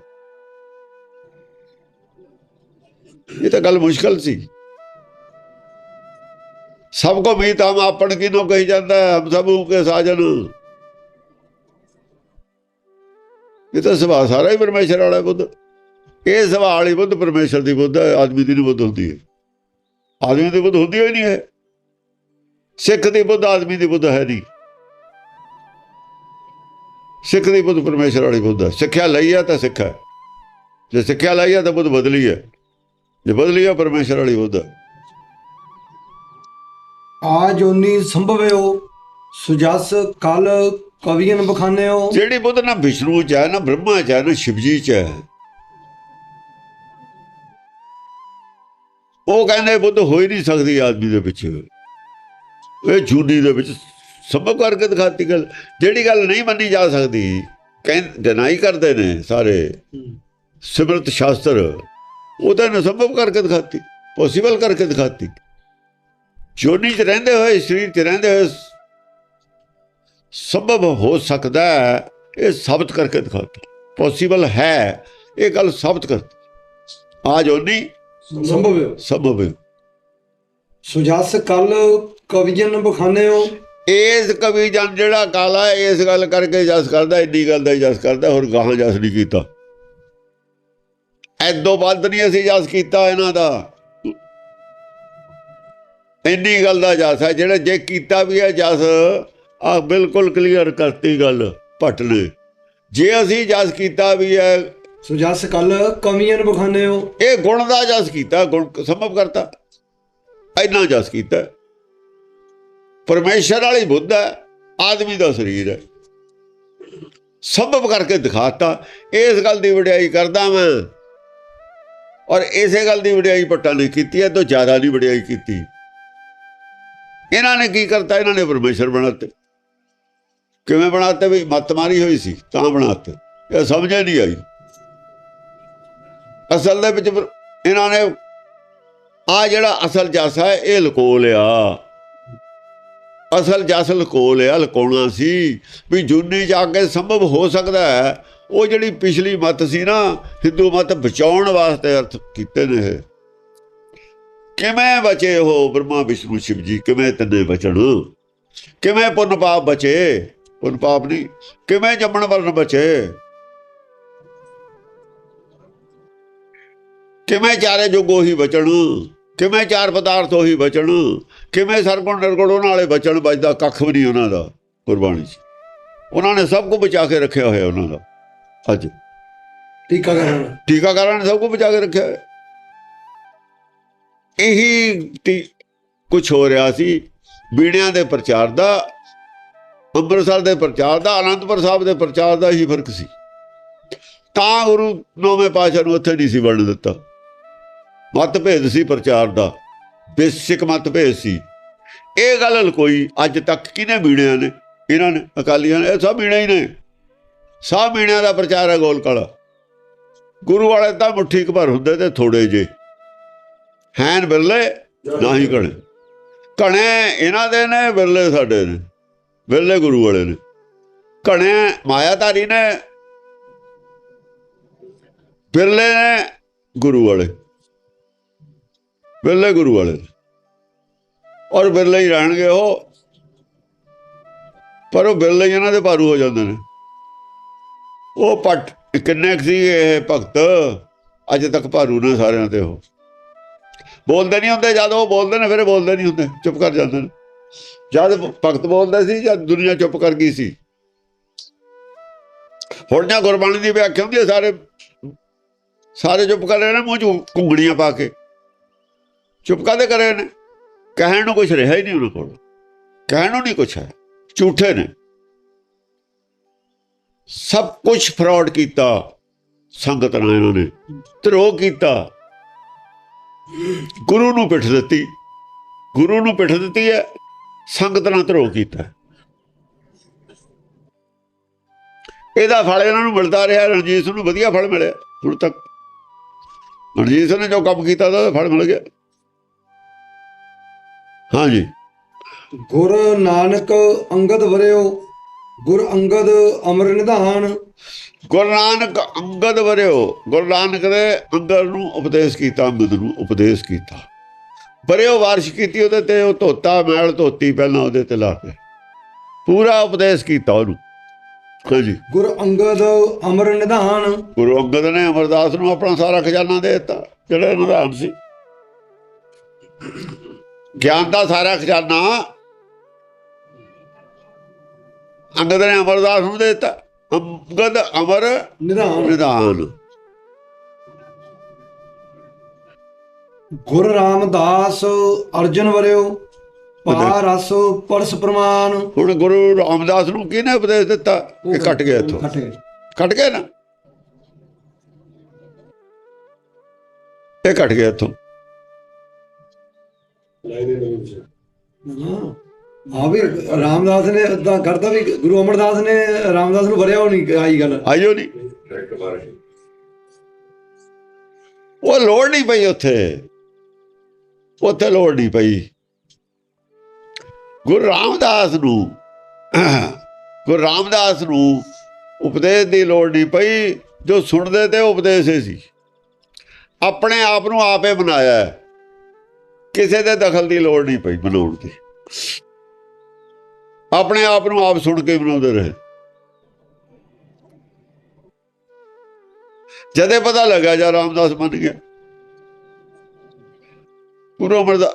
Speaker 2: ਇਹ ਤਾਂ ਗੱਲ ਮੁਸ਼ਕਲ ਸੀ। ਸਭ ਕੋ ਮੀਤ ਹਮ ਆਪਣ ਕਿਨੋ ਕਹੀ ਜਾਂਦਾ, ਹਮ ਸਭੂ ਕੇ ਸਾਜਨ। ਇਹ ਤਾਂ ਸੁਭਾਅ ਸਾਰਾ ਹੀ ਪਰਮੇਸ਼ਰ ਵਾਲਾ ਬੁੱਧ। ਇਹ ਸੁਭਾਅ ਵਾਲੀ ਬੁੱਧ ਪਰਮੇਸ਼ਰ ਦੀ ਬੁੱਧ, ਆਦਮੀ ਦੀ ਨਹੀਂ ਬੁੱਧ ਹੁੰਦੀ। ਹੈ ਆਦਮੀ ਦੀ ਬੁੱਧ ਹੁੰਦੀ ਹੀ ਨਹੀਂ ਹੈ। ਸਿੱਖ ਦੀ ਬੁੱਧ ਆਦਮੀ ਦੀ ਬੁੱਧ ਹੈ ਨਹੀਂ। ਸਿੱਖ ਦੀ ਬੁੱਧ ਪਰਮੇਸ਼ਰ ਵਾਲੀ ਬੁੱਧ ਹੈ। ਸਿੱਖਿਆ ਲਈ ਹੈ ਤਾਂ ਸਿੱਖਾ ਜੇ ਸਿੱਖਿਆ ਲਈ ਹੈ ਤਾਂ ਬੁੱਧ ਬਦਲੀ ਹੈ। ਜੇ ਬਦਲੀ ਆ ਪਰਮੇਸ਼ਰ ਵਾਲੀ ਬੁੱਧ ਹੈ।
Speaker 1: ਆ ਜੋਨੀ ਸੰਭਵਿਓ ਸੁਜਸ ਕਲ ਕਵੀਨ ਹੋ
Speaker 2: ਜਿਹੜੀ ਬੁੱਧ ਨਾ ਵਿਸ਼ਨੂੰ ਚ ਹੈ ਨਾ ਬ੍ਰਹਮਾ ਚ ਹੈ ਨਾ ਸ਼ਿਵਜੀ ਚ ਹੈ ਉਹ ਕਹਿੰਦੇ ਬੁੱਧ ਹੋ ਹੀ ਨਹੀਂ ਸਕਦੀ ਆਦਮੀ ਦੇ ਵਿੱਚ ਇਹ ਜੂਨੀ ਦੇ ਵਿੱਚ ਸੰਭਵ ਕਰਕੇ ਦਿਖਾਤੀ ਗੱਲ। ਜਿਹੜੀ ਗੱਲ ਨਹੀਂ ਮੰਨੀ ਜਾ ਸਕਦੀ ਕਹਿੰਦੇ ਡਿਨਾਈ ਕਰਦੇ ਨੇ ਸਾਰੇ ਸਿਮਰਤ ਸ਼ਾਸਤਰ, ਉਹਦਾ ਨਾ ਸੰਭਵ ਕਰਕੇ ਦਿਖਾਤੀ ਪੋਸੀਬਲ ਕਰਕੇ ਦਿਖਾਤੀ। ਜੋਨੀ ਚ ਰਹਿੰਦੇ ਹੋਏ, ਸਰੀਰ ਚ ਰਹਿੰਦੇ ਹੋਏ ਸੰਭਵ ਹੋ ਸਕਦਾ ਇਹ ਸਾਬਤ ਕਰਕੇ ਦਿਖਾਤੀ। ਪੋਸੀਬਲ ਹੈ, ਇਹ ਗੱਲ ਸਾਬਤ ਕਰਤੀ ਆ ਜੋਨੀ
Speaker 1: ਸੰਭਵਿਓ
Speaker 2: ਸੰਭਵ ਹੈ।
Speaker 1: ਸੁਜਸ ਕਲ ਕਵੀਆਂ ਬਖਾਨਿਓ
Speaker 2: ਇਸ ਕਵੀ ਜਨ ਜਿਹੜਾ ਕਾਲਾ ਹੈ, ਇਸ ਗੱਲ ਕਰਕੇ ਜਸ ਕਰਦਾ ਇੰਨੀ ਗੱਲ ਦਾ ਹੀ ਜਸ ਕਰਦਾ ਹੋਰ ਗਾਹਾਂ ਜਸ ਨਹੀਂ ਕੀਤਾ। ਐਦੋਂ ਵੱਧ ਨਹੀਂ ਅਸੀਂ ਜਸ ਕੀਤਾ ਇਹਨਾਂ ਦਾ। ਇੰਨੀ ਗੱਲ ਦਾ ਜਸ ਹੈ ਜਿਹੜਾ ਜੇ ਕੀਤਾ ਵੀ ਹੈ ਜਸ ਆ ਬਿਲਕੁਲ ਕਲੀਅਰ ਕਰਤੀ ਗੱਲ ਨੇ ਜੇ ਅਸੀਂ ਜਸ ਕੀਤਾ ਵੀ ਹੈ
Speaker 1: ਸੋ ਜਸ ਕਲ ਕਮੀਆਂ ਬਖਾਨੇ ਹੋ।
Speaker 2: ਇਹ ਗੁਣ ਦਾ ਜਸ ਕੀਤਾ, ਗੁਣ ਸੰਭਵ ਕਰਤਾ। ਇੰਨਾ ਜਸ ਕੀਤਾ। ਪਰਮੇਸ਼ਰ ਵਾਲੀ ਬੁੱਧ ਹੈ, ਆਦਮੀ ਦਾ ਸਰੀਰ ਹੈ। ਸੰਭਵ ਕਰਕੇ ਦਿਖਾਤਾ। ਇਸ ਗੱਲ ਦੀ ਵਡਿਆਈ ਕਰਦਾ ਮੈਂ। ਔਰ ਇਸੇ ਗੱਲ ਦੀ ਵਡਿਆਈ ਪੱਟਾ ਨੇ ਕੀਤੀ ਹੈ ਤੋਂ ਜ਼ਿਆਦਾ ਨਹੀਂ ਵਡਿਆਈ ਕੀਤੀ। ਇਹਨਾਂ ਨੇ ਕੀ ਕਰਤਾ? ਇਹਨਾਂ ਨੇ ਪਰਮੇਸ਼ਰ ਬਣਾਤੇ। ਕਿਵੇਂ ਬਣਾਤੇ? ਵੀ ਮੱਤ ਮਾਰੀ ਹੋਈ ਸੀ, ਤਾਂ ਬਣਾਤੇ। ਇਹ ਸਮਝ ਨਹੀਂ ਆਈ। ਅਸਲ ਦੇ ਵਿੱਚ ਇਹਨਾਂ ਨੇ ਆ ਜਿਹੜਾ ਅਸਲ ਜਸ ਹੈ, ਇਹ ਲਕੋ ਲਿਆ। ਅਸਲ ਜਸ ਲਕੋ ਲਿਆ, ਲਕਾਉਣਾ ਸੀ ਵੀ ਜੁਨੀ ਜਾ ਕੇ ਸੰਭਵ ਹੋ ਸਕਦਾ ਹੈ। ਉਹ ਜਿਹੜੀ ਪਿਛਲੀ ਮਤ ਸੀ ਨਾ, ਹਿੰਦੂ ਮਤ ਬਚਾਉਣ ਵਾਸਤੇ ਅਰਥ ਕੀਤੇ ਨੇ ਇਹ। ਕਿਵੇਂ ਬਚੇ ਹੋ ਬ੍ਰਹਮਾ, ਵਿਸ਼ਨੂੰ ਸ਼ਿਵ ਜੀ ਕਿਵੇਂ ਤੰਨੇ ਬਚਣ? ਕਿਵੇਂ ਪੁੰਨ ਪਾਪ ਬਚੇ? ਪੁੰਨ ਪਾਪ ਨਹੀਂ, ਕਿਵੇਂ ਜੰਮਣ ਵਰਨ ਬਚੇ? ਕਿਵੇਂ ਚਾਰੇ ਜੁਗੋ ਹੀ ਬਚਣ? ਕਿਵੇਂ ਚਾਰ ਪਦਾਰਥ ਉਹੀ ਬਚਣ? ਕਿਵੇਂ ਸਰਗੁਣ ਨਿਰਗੁਣ ਉਹਨਾਂ ਵਾਲੇ ਬਚਣ? ਬਚਦਾ ਕੱਖ ਵੀ ਨਹੀਂ ਉਹਨਾਂ ਦਾ ਕੁਰਬਾਨੀ 'ਚ। ਉਹਨਾਂ ਨੇ ਸਭ ਕੁਝ ਬਚਾ ਕੇ ਰੱਖਿਆ ਹੋਇਆ ਉਹਨਾਂ ਦਾ। ਅੱਜ।
Speaker 1: ਟੀਕਾਕਰਨ।
Speaker 2: ਟੀਕਾਕਰਨ ਨੇ ਸਭ ਕੁਝ ਬਚਾ ਕੇ ਰੱਖਿਆ ਹੋਇਆ। ਇਹੀ ਕੁਝ ਹੋ ਰਿਹਾ ਸੀ। ਬੀੜਿਆਂ ਦੇ ਪ੍ਰਚਾਰ ਦਾ ਅੰਮ੍ਰਿਤਸਰ ਦੇ ਪ੍ਰਚਾਰ ਦਾ ਅਨੰਦਪੁਰ ਸਾਹਿਬ ਦੇ ਪ੍ਰਚਾਰ ਦਾ ਹੀ ਫ਼ਰਕ ਸੀ। ਤਾਂ ਗੁਰੂ ਨੌਵੇਂ ਪਾਤਸ਼ਾਹ ਨੂੰ ਉੱਥੇ ਨਹੀਂ ਸੀ ਵੜਨ ਦਿੱਤਾ। ਮਤਭੇਦ ਸੀ ਪ੍ਰਚਾਰ ਦਾ, ਬੇਸਿਕ ਮਤਭੇਦ ਸੀ। ਇਹ ਗੱਲ ਲਕੋਈ ਅੱਜ ਤੱਕ ਕਿਹਨੇ ਬੀੜਿਆਂ ਨੇ? ਇਹਨਾਂ ਨੇ, ਅਕਾਲੀਆਂ ਨੇ, ਇਹ ਸਭ ਬੀੜੇ ਹੀ ਨੇ। ਸਭ ਬੀੜਿਆਂ ਦਾ ਪ੍ਰਚਾਰ ਹੈ ਗੋਲ ਕਾਲਾ ਗੁਰੂ ਵਾਲੇ ਤਾਂ ਮੁੱਠੀ ਕੁ ਭਰ ਹੁੰਦੇ ਤੇ ਥੋੜੇ ਜੇ ਹੈਨ ਬਿਰਲੇ ਨਾ ਹੀ ਕਣੇ ਕਣੇ ਇਹਨਾਂ ਦੇ ਨੇ ਬਿਰਲੇ ਸਾਡੇ ਨੇ। ਬਿਰਲੇ ਗੁਰੂ ਵਾਲੇ ਨੇ। ਕਣੇ ਮਾਇਆਧਾਰੀ ਨੇ। ਬਿਰਲੇ ਨੇ ਗੁਰੂ ਵਾਲੇ। ਬਿਰਲੇ ਗੁਰੂ ਵਾਲੇ ਔਰ ਬਿਰਲੇ ਹੀ ਰਹਿਣਗੇ ਉਹ। ਪਰ ਉਹ ਬਿਰਲੇ ਇਹਨਾਂ ਦੇ ਭਾਰੂ ਹੋ ਜਾਂਦੇ ਨੇ। ਉਹ ਪਟ ਕਿੰਨੇ ਕੁ ਸੀ ਇਹ ਭਗਤ? ਅੱਜ ਤੱਕ ਭਾਰੂ ਨੇ ਸਾਰਿਆਂ ਤੇ ਉਹ। ਬੋਲਦੇ ਨਹੀਂ ਹੁੰਦੇ, ਜਦ ਉਹ ਬੋਲਦੇ ਨੇ, ਫਿਰ ਬੋਲਦੇ ਨਹੀਂ ਹੁੰਦੇ। ਚੁੱਪ ਕਰ ਜਾਂਦੇ ਨੇ। ਜਦ ਭਗਤ ਬੋਲਦੇ ਸੀ, ਜਦ ਦੁਨੀਆ ਚੁੱਪ ਕਰ ਗਈ ਸੀ। ਹੁਣ ਜਾਂ ਗੁਰਬਾਣੀ ਦੀ ਵਿਆਖਿਆ ਹੁੰਦੀ ਹੈ, ਸਾਰੇ ਸਾਰੇ ਚੁੱਪ ਕਰ ਰਹੇ ਨੇ, ਮੂੰਹ ਚ ਕੁੰਗੜੀਆਂ ਪਾ ਕੇ। ਚੁੱਪ ਕਾਦੇ ਕਰੇ ਨੇ? ਕਹਿਣ ਨੂੰ ਕੁਝ ਰਿਹਾ ਹੀ ਨਹੀਂ ਉਹਨਾਂ ਕੋਲ। ਕਹਿਣ ਨੂੰ ਨਹੀਂ ਕੁਝ ਹੈ। ਝੂਠੇ ਨੇ। ਸਭ ਕੁਝ ਫਰਾਡ ਕੀਤਾ। ਸੰਗਤ ਨਾਲ ਇਹਨਾਂ ਨੇ। ਧਰੋ ਕੀਤਾ। ਗੁਰੂ ਨੂੰ ਪਿੱਠ ਦਿੱਤੀ। ਗੁਰੂ ਨੂੰ ਪਿੱਠ ਦਿੱਤੀ ਹੈ। ਸੰਗਤ ਨਾਲ ਧਰੋਹ ਕੀਤਾ। ਇਹਦਾ ਫਲ ਇਹਨਾਂ ਨੂੰ ਮਿਲਦਾ ਰਿਹਾ। ਰਣਜੀਤ ਸਿੰਘ ਨੂੰ ਵਧੀਆ ਫਲ ਮਿਲਿਆ। ਹੁਣ ਤੱਕ ਰਣਜੀਤ ਸਿੰਘ ਨੇ ਜੋ ਕੰਮ ਕੀਤਾ ਉਹਦਾ ਫਲ ਮਿਲ ਗਿਆ। ਹਾਂਜੀ।
Speaker 1: ਗੁਰ ਨਾਨਕ ਅੰਗਦ ਵਰਿਓ ਗੁਰ ਅੰਗਦ ਅਮਰ ਨਿਧਾਨ।
Speaker 2: ਗੁਰੂ ਨਾਨਕ ਅੰਗਦ ਵਰਿਓ ਗੁਰੂ ਨਾਨਕ ਦੇ ਅੰਦਰ ਨੂੰ ਉਪਦੇਸ਼ ਕੀਤਾ ਅੰਗਦ ਨੂੰ ਉਪਦੇਸ਼ ਕੀਤਾ। ਵਰਿਓ ਵਾਰਸ਼ ਕੀਤੀ ਉਹਦੇ ਤੇ ਉਹ ਧੋਤਾ ਮੈਲ ਧੋਤੀ ਪਹਿਲਾਂ ਉਹਦੇ ਤੇ ਲਾ ਕੇ। ਪੂਰਾ ਉਪਦੇਸ਼ ਕੀਤਾ ਉਹਨੂੰ। ਹਾਂਜੀ।
Speaker 1: ਗੁਰ ਅੰਗਦ ਅਮਰ ਨਿਧਾਨ।
Speaker 2: ਗੁਰੂ ਅੰਗਦ ਨੇ ਅਮਰਦਾਸ ਨੂੰ ਆਪਣਾ ਸਾਰਾ ਖਜ਼ਾਨਾ ਦੇ ਦਿੱਤਾ ਜਿਹੜਾ ਨਿਧਾਨ ਸੀ। ਗਿਆਨ ਦਾ ਸਾਰਾ ਖਜ਼ਾਨਾ ਅੰਗਦ ਨੇ ਅਮਰਦਾਸ ਨੂੰ ਦੇ ਦਿੱਤਾ। ਅੰਗਦ ਅਮਰ
Speaker 1: ਨਿਧਾਨ।
Speaker 2: ਨਿਧਾਨ।
Speaker 1: ਗੁਰ ਰਾਮਦਾਸ ਅਰਜਨ ਵਰਿਓ ਪਾ ਰਸ ਪਰਸ ਪ੍ਰਮਾਨ
Speaker 2: ਹੁਣ ਗੁਰੂ ਰਾਮਦਾਸ ਨੂੰ ਕਿਹਨੇ ਉਪਦੇਸ਼ ਦਿੱਤਾ? ਇਹ ਕੱਟ ਗਿਆ ਇੱਥੋਂ।
Speaker 1: ਕੱਟ ਗਿਆ
Speaker 2: ਕੱਟ ਗਿਆ ਨਾ? ਇਹ ਕੱਟ ਗਿਆ ਇੱਥੋਂ।
Speaker 1: ਹਾਂ। ਵੀ ਰਾਮਦਾਸ ਨੇ ਇਦਾਂ ਕਰਦਾ ਵੀ ਗੁਰੂ ਅਮਰਦਾਸ ਨੇ ਰਾਮਦਾਸ ਨੂੰ ਵਰਿਆ ਨਹੀਂ ਆਈ ਗੱਲ।
Speaker 2: ਆਇਓ ਨਹੀਂ ਉਹ ਲੋੜ ਨਹੀਂ ਪਈ ਉੱਥੇ। ਉੱਥੇ ਲੋੜ ਨਹੀਂ ਪਈ। ਗੁਰੂ ਰਾਮਦਾਸ ਨੂੰ ਗੁਰੂ ਰਾਮਦਾਸ ਨੂੰ ਉਪਦੇਸ਼ ਦੀ ਲੋੜ ਨਹੀਂ ਪਈ। ਜੋ ਸੁਣਦੇ ਤੇ ਉਪਦੇਸ਼ ਹੀ ਸੀ। ਆਪਣੇ ਆਪ ਨੂੰ ਆਪੇ ਬਣਾਇਆ। ਹੈ। ਕਿਸੇ ਦੇ ਦਖਲ ਦੀ ਲੋੜ ਨਹੀਂ ਪਈ ਬਣਾਉਣ ਦੀ। ਆਪਣੇ ਆਪ ਨੂੰ ਆਪ ਸੁਣ ਕੇ ਬਣਾਉਂਦੇ ਰਹੇ। ਜਦੇ ਪਤਾ ਲੱਗਾ ਜਾਂ ਰਾਮਦਾਸ ਬਣ ਗਿਆ। ਗੁਰੂ ਅਮਰਦਾਸ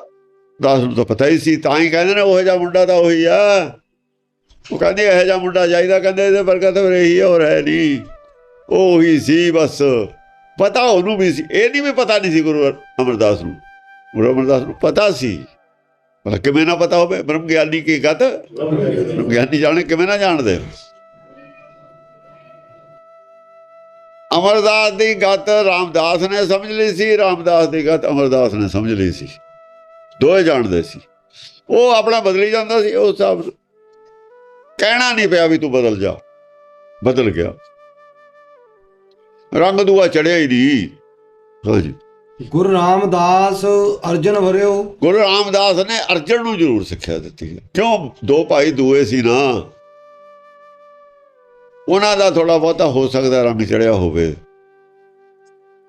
Speaker 2: ਦਾਸ ਨੂੰ ਤਾਂ ਪਤਾ ਹੀ ਸੀ, ਤਾਂ ਹੀ ਕਹਿੰਦੇ ਨੇ ਉਹ ਜਿਹਾ ਮੁੰਡਾ ਤਾਂ ਉਹੀ ਆ। ਉਹ ਕਹਿੰਦੇ ਇਹੋ ਜਿਹਾ ਮੁੰਡਾ ਚਾਹੀਦਾ ਕਹਿੰਦੇ ਇਹਦੇ ਵਰਗਾ ਤਾਂ ਫਿਰ ਇਹੀ ਹੋਰ ਹੈ ਨਹੀਂ। ਉਹ ਹੀ ਸੀ ਬਸ। ਪਤਾ ਉਹਨੂੰ ਵੀ ਸੀ, ਇਹ ਨਹੀਂ ਵੀ ਪਤਾ ਨਹੀਂ ਸੀ ਗੁਰੂ ਅਮਰਦਾਸ ਨੂੰ। ਗੁਰੂ ਅਮਰਦਾਸ ਨੂੰ ਪਤਾ ਸੀ। ਪਰ ਕਿਵੇਂ ਨਾ ਪਤਾ ਹੋਵੇ, ਬ੍ਰਹਮ ਗਿਆਨੀ ਕੀ ਗੱਤ ਗਿਆਨੀ ਜਾਣੇ ਕਿਵੇਂ ਨਾ ਜਾਣਦੇ। ਅਮਰਦਾਸ ਦੀ ਗੱਤ ਰਾਮਦਾਸ ਨੇ ਸਮਝ ਲਈ ਸੀ, ਰਾਮਦਾਸ ਦੀ ਗੱਤ ਅਮਰਦਾਸ ਨੇ ਸਮਝ ਲਈ ਸੀ। ਦੋਏ ਜਾਣਦੇ ਸੀ। ਉਹ ਆਪਣਾ ਬਦਲੀ ਜਾਂਦਾ ਸੀ ਉਸ ਹਿਸਾਬ ਨਾਲ ਕਹਿਣਾ ਨਹੀਂ ਪਿਆ ਵੀ ਤੂੰ ਬਦਲ ਜਾ। ਬਦਲ ਗਿਆ। ਰੰਗ ਦੂਆ ਚੜਿਆ ਹੀ ਨਹੀਂ। ਹਾਂਜੀ।
Speaker 1: ਗੁਰੂ ਰਾਮਦਾਸ ਅਰਜਨ ਵਰਿਓ।
Speaker 2: ਗੁਰੂ ਰਾਮਦਾਸ ਨੇ ਅਰਜਨ ਨੂੰ ਜ਼ਰੂਰ ਸਿੱਖਿਆ ਦਿੱਤੀ ਕਿਉਂ? ਦੋ ਭਾਈ ਦੂਏ ਸੀ ਨਾ। ਉਹਨਾਂ ਦਾ ਥੋੜਾ ਬਹੁਤਾ ਹੋ ਸਕਦਾ ਰੰਗ ਚੜਿਆ ਹੋਵੇ।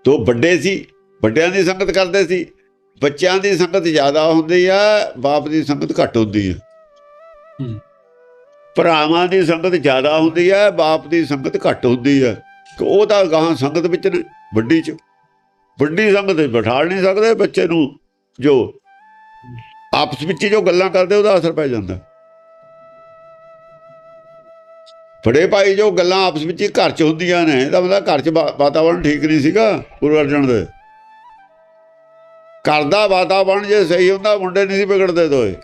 Speaker 2: ਦੋ ਵੱਡੇ ਸੀ। ਵੱਡਿਆਂ ਦੀ ਸੰਗਤ ਕਰਦੇ ਸੀ। ਬੱਚਿਆਂ ਦੀ ਸੰਗਤ ਜ਼ਿਆਦਾ ਹੁੰਦੀ ਆ ਬਾਪ ਦੀ ਸੰਗਤ ਘੱਟ ਹੁੰਦੀ ਹੈ। ਭਰਾਵਾਂ ਦੀ ਸੰਗਤ ਜ਼ਿਆਦਾ ਹੁੰਦੀ ਹੈ ਬਾਪ ਦੀ ਸੰਗਤ ਘੱਟ ਹੁੰਦੀ ਕਿ ਉਹ ਤਾਂ ਗਾਹਾਂ ਸੰਗਤ ਵਿੱਚ ਨੇ ਵੱਡੀ ਚ। ਵੱਡੀ ਸੰਗਤ ਵਿੱਚ ਬਿਠਾ ਨਹੀਂ ਸਕਦੇ, ਬੱਚੇ ਨੂੰ ਜੋ ਆਪਸ ਵਿੱਚ ਹੀ ਜੋ ਗੱਲਾਂ ਕਰਦੇ, ਉਹਦਾ ਅਸਰ ਪੈ ਜਾਂਦਾ। ਫੜੇ ਭਾਈ ਜੋ ਗੱਲਾਂ ਆਪਸ ਵਿੱਚ ਹੀ ਘਰ 'ਚ ਹੁੰਦੀਆਂ ਨੇ, ਤਾਂ ਮਤਲਬ ਘਰ 'ਚ ਵਾ- ਵਾਤਾਵਰਣ ਠੀਕ ਨਹੀਂ ਸੀਗਾ, ਗੁਰੂ ਅਰਜਨ ਦੇ। ਘਰ ਦਾ ਵਾਤਾਵਰਣ ਜੇ ਸਹੀ ਹੁੰਦਾ, ਮੁੰਡੇ ਨਹੀਂ ਸੀ ਵਿਗੜਦੇ ਦੋਏ।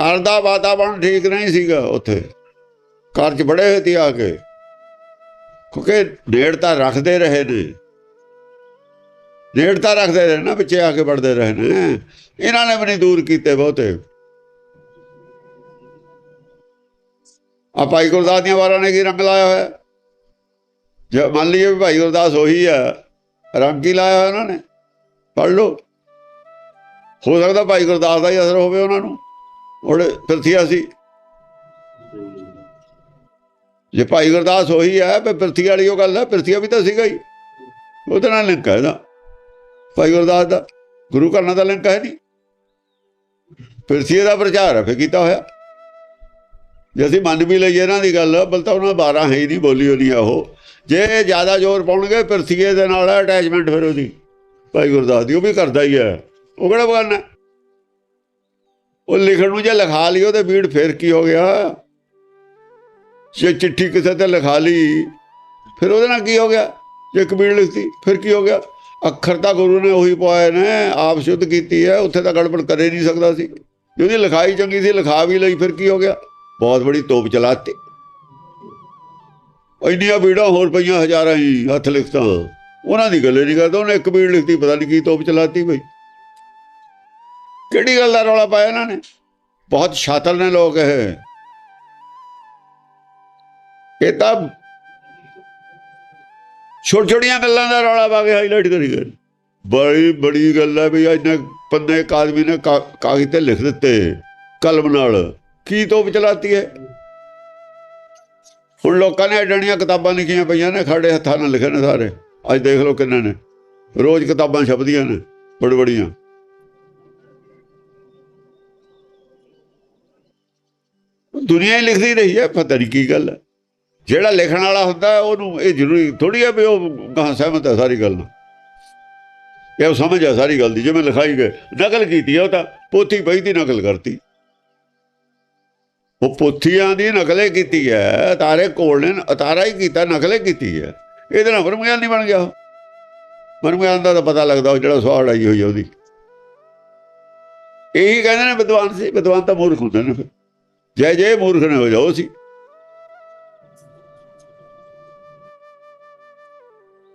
Speaker 2: ਘਰ ਦਾ ਵਾਤਾਵਰਣ ਠੀਕ ਨਹੀਂ ਸੀਗਾ ਉੱਥੇ। ਘਰ 'ਚ ਬੜੇ ਹੋਏ ਤੀ ਆ ਕੇ ਕਿਉਂਕਿ ਨੇੜਤਾ ਰੱਖਦੇ ਰਹੇ ਨੇ। ਨੇੜਤਾ ਰੱਖਦੇ ਰਹੇ ਨਾ, ਪਿੱਛੇ ਆ ਕੇ ਵੜਦੇ ਰਹੇ ਨੇ। ਇਹਨਾਂ ਨੇ ਵੀ ਨਹੀਂ ਦੂਰ ਕੀਤੇ ਬਹੁਤੇ। ਆ ਭਾਈ ਗੁਰਦਾਸ ਦੀਆਂ ਵਾਰਾਂ ਨੇ ਕੀ ਰੰਗ ਲਾਇਆ ਹੋਇਆ? ਜੇ ਮੰਨ ਲਈਏ ਵੀ ਭਾਈ ਗੁਰਦਾਸ ਉਹੀ ਆ, ਰੰਗ ਕੀ ਲਾਇਆ ਹੋਇਆ ਉਹਨਾਂ ਨੇ? ਪੜ ਲਓ। ਹੋ ਸਕਦਾ ਭਾਈ ਗੁਰਦਾਸ ਦਾ ਹੀ ਅਸਰ ਹੋਵੇ ਉਹਨਾਂ ਨੂੰ। ਉਹਦੇ ਪ੍ਰਥੀਆ ਸੀ ਜੇ ਭਾਈ ਗੁਰਦਾਸ ਉਹੀ ਹੈ ਤੇ ਪ੍ਰਥੀ ਵਾਲੀ ਉਹ ਗੱਲ ਹੈ ਪ੍ਰਥੀਆ ਵੀ ਤਾਂ ਸੀਗਾ ਹੀ। ਉਹਦੇ ਨਾਲ ਲਿੰਕ ਹੈ ਨਾ ਭਾਈ ਗੁਰਦਾਸ ਦਾ, ਗੁਰੂ ਘਰ ਨਾਲ ਤਾਂ ਲਿੰਕ ਹੈ ਨਹੀਂ। ਪ੍ਰਥੀਆ ਦਾ ਪ੍ਰਚਾਰ ਹੈ ਫੇ ਕੀਤਾ ਹੋਇਆ। ਜੇ ਅਸੀਂ ਮੰਨ ਵੀ ਲਈਏ ਇਹਨਾਂ ਦੀ ਗੱਲ, ਬਲ ਤਾਂ ਉਹਨਾਂ 12 ਹੈ ਹੀ ਨਹੀਂ, ਬੋਲੀ ਹੋਣੀ ਆ ਉਹ। ਜੇ ਜ਼ਿਆਦਾ ਜ਼ੋਰ ਪਾਉਣਗੇ ਪ੍ਰਥੀਏ ਦੇ ਨਾਲ ਅਟੈਚਮੈਂਟ ਫਿਰ ਉਹਦੀ, ਭਾਈ ਗੁਰਦਾਸ ਦੀ, ਉਹ ਵੀ ਕਰਦਾ ਹੀ ਹੈ। ਉਹ ਕਿਹੜਾ ਬਗਾਨਾ ਉਹ ਲਿਖਣ ਨੂੰ ਜੇ ਲਿਖਾ ਲਿਓ ਤੇ ਬੀੜ ਫੇਰ ਕੀ ਹੋ ਗਿਆ? ਜੇ ਚਿੱਠੀ ਕਿਸੇ ਤੇ ਲਿਖਾ ਲਈ, ਫਿਰ ਉਹਦੇ ਨਾਲ ਕੀ ਹੋ ਗਿਆ? ਜੇ ਕਬੀਰ ਲਿਖਤੀ, ਫਿਰ ਕੀ ਹੋ ਗਿਆ? ਅੱਖਰ ਤਾਂ ਗੁਰੂ ਨੇ ਉਹੀ ਪਵਾਏ ਨੇ, ਆਪ ਸ਼ੁੱਧ ਕੀਤੀ ਹੈ, ਉੱਥੇ ਤਾਂ ਗੜਬੜ ਕਰੇ ਨਹੀਂ ਸਕਦਾ ਸੀ। ਜੇ ਉਹਦੀ ਲਿਖਾਈ ਚੰਗੀ ਸੀ, ਲਿਖਾ ਵੀ ਲਈ, ਫਿਰ ਕੀ ਹੋ ਗਿਆ? ਬਹੁਤ ਬੜੀ ਤੋਪ ਚਲਾਤੀ। ਇੰਨੀਆਂ ਬੀੜਾਂ ਹੋਰ ਪਈਆਂ, ਹਜ਼ਾਰਾਂ ਹੀ ਹੱਥ ਲਿਖਤਾਂ। ਉਹਨਾਂ ਦੀ ਗੱਲ ਨਹੀਂ ਕਰਦਾ, ਉਹਨੇ ਇੱਕ ਬੀੜ ਲਿਖਤੀ, ਪਤਾ ਨਹੀਂ ਕੀ ਤੋਪ ਚਲਾਤੀ ਬਈ। ਕਿਹੜੀ ਗੱਲ ਦਾ ਰੌਲਾ ਪਾਇਆ ਇਹਨਾਂ ਨੇ? ਬਹੁਤ ਸ਼ਾਤਰ ਨੇ ਲੋਕ ਇਹ। ਇਹ ਤਾਂ ਛੋਟ ਛੋਟੀਆਂ ਗੱਲਾਂ ਦਾ ਰੌਲਾ ਪਾ ਕੇ ਹਾਈਲਾਈਟ ਕਰੀ ਗਏ। ਬੜੀ ਬੜੀ ਗੱਲ ਹੈ ਵੀ ਇੰਨੇ ਪੰਨੇ ਇੱਕ ਆਦਮੀ ਨੇ ਕਾ- ਕਾਗਜ਼ ਤੇ ਲਿਖ ਦਿੱਤੇ ਕਲਮ ਨਾਲ। ਕੀ ਤੋਪ ਚਲਾਤੀ ਹੈ? ਹੁਣ ਲੋਕਾਂ ਨੇ ਐਡਣੀਆਂ ਕਿਤਾਬਾਂ ਲਿਖੀਆਂ ਪਈਆਂ ਨੇ, ਖੜੇ ਹੱਥਾਂ ਨਾਲ ਲਿਖੇ ਨੇ ਸਾਰੇ। ਅੱਜ ਦੇਖ ਲਓ ਕਿੰਨੇ ਨੇ। ਰੋਜ਼ ਕਿਤਾਬਾਂ ਛਪਦੀਆਂ ਨੇ, ਬੜ ਬੜੀਆਂ। ਦੁਨੀਆ ਹੀ ਲਿਖਦੀ ਰਹੀ ਹੈ, ਪਤਾ ਨਹੀਂ ਕੀ ਗੱਲ ਹੈ। ਜਿਹੜਾ ਲਿਖਣ ਵਾਲਾ ਹੁੰਦਾ, ਉਹਨੂੰ ਇਹ ਜ਼ਰੂਰੀ ਥੋੜੀ ਹੈ ਵੀ ਉਹ ਗਾਂ ਸਹਿਮਤ ਹੈ ਸਾਰੀ ਗੱਲ ਨਾਲ ਇਹ ਉਹ ਸਮਝ ਹੈ ਸਾਰੀ ਗੱਲ ਦੀ, ਜਿਵੇਂ ਲਿਖਾਈ ਗਏ, ਨਕਲ ਕੀਤੀ ਹੈ ਉਹ ਤਾਂ ਪੋਥੀ ਪਈ ਦੀ ਨਕਲ ਕਰਤੀ। ਉਹ ਪੋਥੀਆਂ ਦੀ ਨਕਲੇ ਕੀਤੀ ਹੈ ਤਾਰੇ ਕੋਲ ਨੇ ਅਤਾਰਾ ਹੀ ਕੀਤਾ, ਨਕਲੇ ਕੀਤੀ ਹੈ ਇਹਦੇ ਨਾਲ ਬ੍ਰਹਮ ਗਿਆਨ ਨਹੀਂ ਬਣ ਗਿਆ ਉਹ। ਬ੍ਰਹਮ ਗਿਆਨ ਦਾ ਤਾਂ ਪਤਾ ਲੱਗਦਾ ਉਹ ਜਿਹੜਾ ਸਵਾਲ ਆਈ ਹੋਈ ਉਹਦੀ। ਇਹੀ ਕਹਿੰਦੇ ਨੇ ਵਿਦਵਾਨ ਸੀ, ਵਿਦਵਾਨ ਤਾਂ ਮੂਰਖ ਹੁੰਦੇ ਨੇ ਫਿਰ। ਜੈ ਜੈ ਮੂਰਖ ਨੇ ਹੋ ਜਾਓ ਸੀ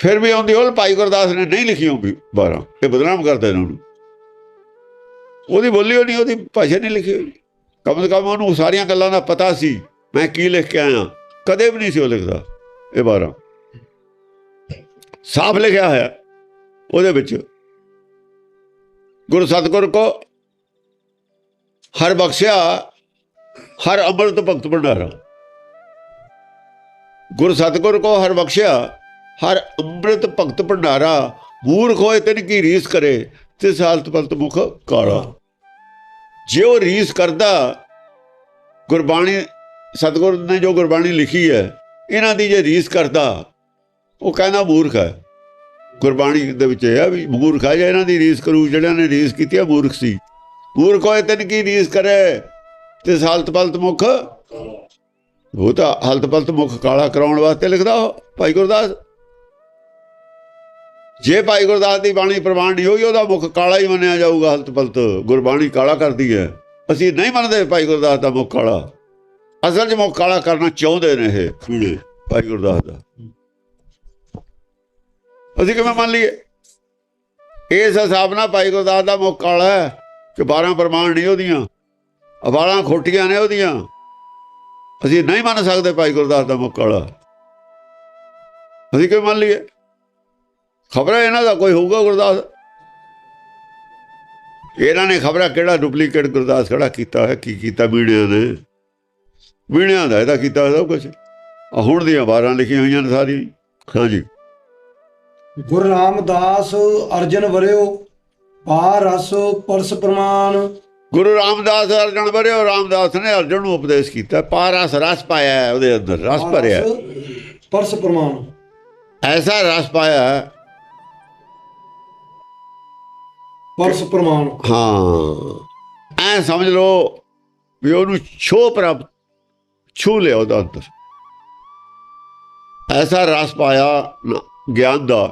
Speaker 2: ਫਿਰ ਵੀ ਆਉਂਦੀ, ਉਹ ਭਾਈ ਗੁਰਦਾਸ ਨੇ ਨਹੀਂ ਲਿਖੀ ਹੋਈ 12 ਇਹ ਬਦਨਾਮ ਕਰਦੇ ਨੇ। ਉਹਨੂੰ ਉਹਦੀ ਬੋਲੀ ਹੋਣੀ, ਉਹਦੀ ਭਾਸ਼ਾ ਨਹੀਂ ਲਿਖੀ ਹੋਈ। ਕਮ ਸੇ ਕਮ ਉਹਨੂੰ ਸਾਰੀਆਂ ਗੱਲਾਂ ਦਾ ਪਤਾ ਸੀ, ਮੈਂ ਕੀ ਲਿਖ ਕੇ ਆਇਆ। ਕਦੇ ਵੀ ਨਹੀਂ ਸੀ ਉਹ ਲਿਖਦਾ, ਇਹ 12 ਸਾਫ਼ ਲਿਖਿਆ ਹੋਇਆ, ਉਹਦੇ ਵਿੱਚ। ਗੁਰੂ ਸਤਗੁਰ ਕੋ ਹਰ ਬਖਸ਼ਿਆ, ਹਰ ਅੰਮ੍ਰਿਤ ਭਗਤ ਭੰਡਾਰਾ। ਗੁਰ ਸਤਗੁਰ ਕੋ ਹਰ ਬਖਸ਼ਿਆ ਹਰ ਅੰਮ੍ਰਿਤ ਭਗਤ ਭੰਡਾਰਾ, ਮੂਰਖ ਹੋਏ ਤਿਨ ਕੀ ਰੀਸ ਕਰੇ ਤੇ ਸਾਲਤ ਪਲਤ ਮੁਖ ਕਾਲਾ। ਜੇ ਉਹ ਰੀਸ ਕਰਦਾ, ਗੁਰਬਾਣੀ, ਸਤਗੁਰ ਨੇ ਜੋ ਗੁਰਬਾਣੀ ਲਿਖੀ ਹੈ, ਇਹਨਾਂ ਦੀ ਜੇ ਰੀਸ ਕਰਦਾ, ਉਹ ਕਹਿੰਦਾ ਮੂਰਖ ਹੈ। ਗੁਰਬਾਣੀ ਦੇ ਵਿੱਚ ਇਹ ਆ ਵੀ ਮੂਰਖ ਆ ਜਾਂ ਇਹਨਾਂ ਦੀ ਰੀਸ ਕਰੂ, ਜਿਹੜਿਆਂ ਨੇ ਰੀਸ ਕੀਤੀ ਆ ਮੂਰਖ ਸੀ। ਮੂਰਖ ਹੋਏ ਤੈਨ ਕੀ ਰੀਸ ਕਰੇ ਤੇ ਹਾਲਤ ਪਲਤ ਮੁਖ ਉਹ ਤਾਂ ਹਾਲਤ ਪਲਤ ਮੁਖ ਕਾਲਾ ਕਰਾਉਣ ਵਾਸਤੇ ਲਿਖਦਾ ਉਹ, ਭਾਈ ਗੁਰਦਾਸ। ਜੇ ਭਾਈ ਗੁਰਦਾਸ ਦੀ ਬਾਣੀ ਪ੍ਰਮਾਣ ਨਹੀਂ ਹੋਈ, ਉਹਦਾ ਮੁਖ ਕਾਲਾ ਹੀ ਮੰਨਿਆ ਜਾਊਗਾ ਹਲਤ ਪਲਤ। ਗੁਰਬਾਣੀ ਕਾਲਾ ਕਰਦੀ ਹੈ। ਅਸੀਂ ਨਹੀਂ ਮੰਨਦੇ ਭਾਈ ਗੁਰਦਾਸ ਦਾ ਮੁਖ ਕਾਲਾ। ਅਸਲ 'ਚ ਮੁਖ ਕਾਲਾ ਕਰਨਾ ਚਾਹੁੰਦੇ ਨੇ ਇਹ ਪੀੜੇ ਭਾਈ ਗੁਰਦਾਸ ਦਾ। ਅਸੀਂ ਕਿਵੇਂ ਮੰਨ ਲਈਏ? ਇਸ ਹਿਸਾਬ ਨਾਲ ਭਾਈ ਗੁਰਦਾਸ ਦਾ ਮੁਖ ਕਾਲਾ ਹੈ ਕਿ 12 ਪ੍ਰਮਾਣ ਨਹੀਂ ਉਹਦੀਆਂ ਅਵਾਲਾਂ ਖੋਟੀਆਂ ਨੇ ਉਹਦੀਆਂ। ਅਸੀਂ ਨਹੀਂ ਮੰਨ ਸਕਦੇ ਭਾਈ ਗੁਰਦਾਸ ਦਾ ਮੁਖ ਕਾਲਾ। ਅਸੀਂ ਕਿਵੇਂ ਮੰਨ ਲਈਏ? ਖਬਰ ਹੈ ਇਹਨਾਂ ਦਾ ਕੋਈ ਹੋਊਗਾ ਗੁਰਦਾਸ? ਇਹਨਾਂ ਨੇ ਖਬਰਾਂ ਕਿਹੜਾ ਡੁਪਲੀਕੇਟ ਗੁਰਦਾਸ ਖੜਾ ਕੀਤਾ ਹੈ ਕੀ ਕੀਤਾ ਮੀਡੀਆ ਨੇ? ਮੀਡੀਆ ਦਾ ਇਹਦਾ ਕੀਤਾ ਸਭ ਕੁਝ ਹੁਣ ਦੀਆਂ ਬਾਰਾਂ ਲਿਖੀਆਂ ਹੋਈਆਂ ਨੇ ਸਾਰੀਆਂ ਹਾਂਜੀ।
Speaker 1: ਗੁਰੂ ਰਾਮਦਾਸ ਅਰਜਨ ਵਰਿਓ ਪਾ ਰਸ ਪਰਸ ਪ੍ਰਮਾਨ
Speaker 2: ਗੁਰੂ ਰਾਮਦਾਸ ਅਰਜਨ ਵਰਿਓ ਰਾਮਦਾਸ ਨੇ ਅਰਜਨ ਨੂੰ ਉਪਦੇਸ਼ ਕੀਤਾ ਪਾਰਸ ਰਸ ਪਾਇਆ ਹੈ ਉਹਦੇ ਅੰਦਰ ਰਸ ਭਰਿਆ
Speaker 1: ਪਰਸ ਪ੍ਰਮਾਨ
Speaker 2: ਐਸਾ ਰਸ ਪਾਇਆ
Speaker 1: ਪਰਸ ਪ੍ਰਮਾਨ
Speaker 2: ਹਾਂ। ਐ ਸਮਝ ਲਓ ਵੀ ਉਹਨੂੰ ਛੋ ਪ੍ਰਾਪਤ ਛੂ ਲਿਆ ਉਹਦਾ ਅੰਦਰ। ਐਸਾ ਰਸ ਪਾਇਆ ਗਿਆਨ ਦਾ।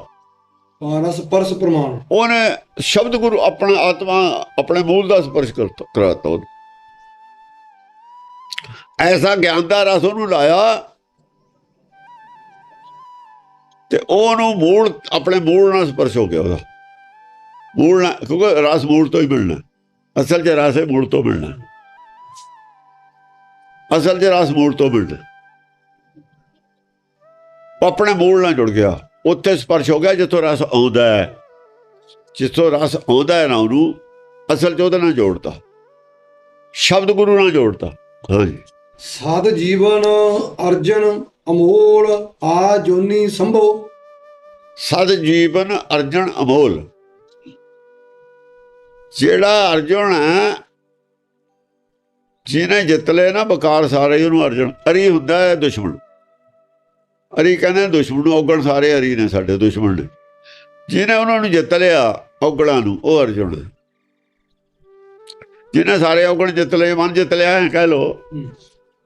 Speaker 1: ਪਾਰਸ ਪਰਸ ਪ੍ਰਮਾਨ
Speaker 2: ਉਹਨੇ ਸ਼ਬਦ ਗੁਰੂ ਆਪਣਾ ਆਤਮਾ ਆਪਣੇ ਮੂਲ ਦਾ ਸਪਰਸ਼ ਕਰਤਾ ਉਹਨੂੰ। ਐਸਾ ਗਿਆਨ ਦਾ ਰਸ ਉਹਨੂੰ ਲਾਇਆ ਤੇ ਉਹਨੂੰ ਮੂਲ ਆਪਣੇ ਮੂਲ ਨਾਲ ਸਪਰਸ਼ ਹੋ ਗਿਆ ਉਹਦਾ। ਮੂਲ ਕਿਉਂਕਿ ਰਸ ਮੂਲ ਤੋਂ ਹੀ ਮਿਲਣਾ ਅਸਲ 'ਚ ਰਸ ਹੈ ਮੂਲ ਤੋਂ ਮਿਲਣਾ ਅਸਲ 'ਚ ਰਸ ਮੂਲ ਤੋਂ ਮਿਲਣਾ ਆਪਣੇ ਮੂਲ ਨਾਲ ਜੁੜ ਗਿਆ ਉੱਥੇ ਸਪਰਸ਼ ਹੋ ਗਿਆ ਜਿੱਥੋਂ ਰਸ ਆਉਂਦਾ ਹੈ ਜਿੱਥੋਂ ਰਸ ਆਉਂਦਾ ਹੈ ਨਾ ਉਹਨੂੰ ਅਸਲ 'ਚ ਉਹਦੇ ਨਾਲ ਜੋੜਤਾ ਸ਼ਬਦ ਗੁਰੂ ਨਾਲ ਜੋੜਤਾ ਹਾਂਜੀ
Speaker 1: ਸਾਧ ਜੀਵਨ ਅਰਜਨ ਅਮੋਲ ਆ ਜੋਨੀ ਸੰਭੋ
Speaker 2: ਸਦ ਜੀਵਨ ਅਰਜਨ ਅਮੋਲ ਜਿਹੜਾ ਅਰਜੁਨ ਹੈ, ਜਿਹਨੇ ਜਿੱਤ ਲਏ ਨਾ ਬਕਾਰ ਸਾਰੇ ਉਹਨੂੰ ਅਰਜੁਨ। ਅਰੀ ਹੁੰਦਾ ਹੈ ਦੁਸ਼ਮਣ। ਅਰੀ ਕਹਿੰਦੇ ਦੁਸ਼ਮਣ ਨੂੰ ਔਗਣ ਸਾਰੇ ਅਰੀ ਨੇ, ਸਾਡੇ ਦੁਸ਼ਮਣ ਨੇ। ਜਿਹਨੇ ਉਹਨਾਂ ਨੂੰ ਜਿੱਤ ਲਿਆ ਔਗਣਾਂ ਨੂੰ, ਉਹ ਅਰਜੁਨ ਜਿਹਨੇ ਸਾਰੇ ਔਗਣ ਜਿੱਤ ਲਏ, ਮਨ ਜਿੱਤ ਲਿਆ ਹੈ ਕਹਿ ਲੋ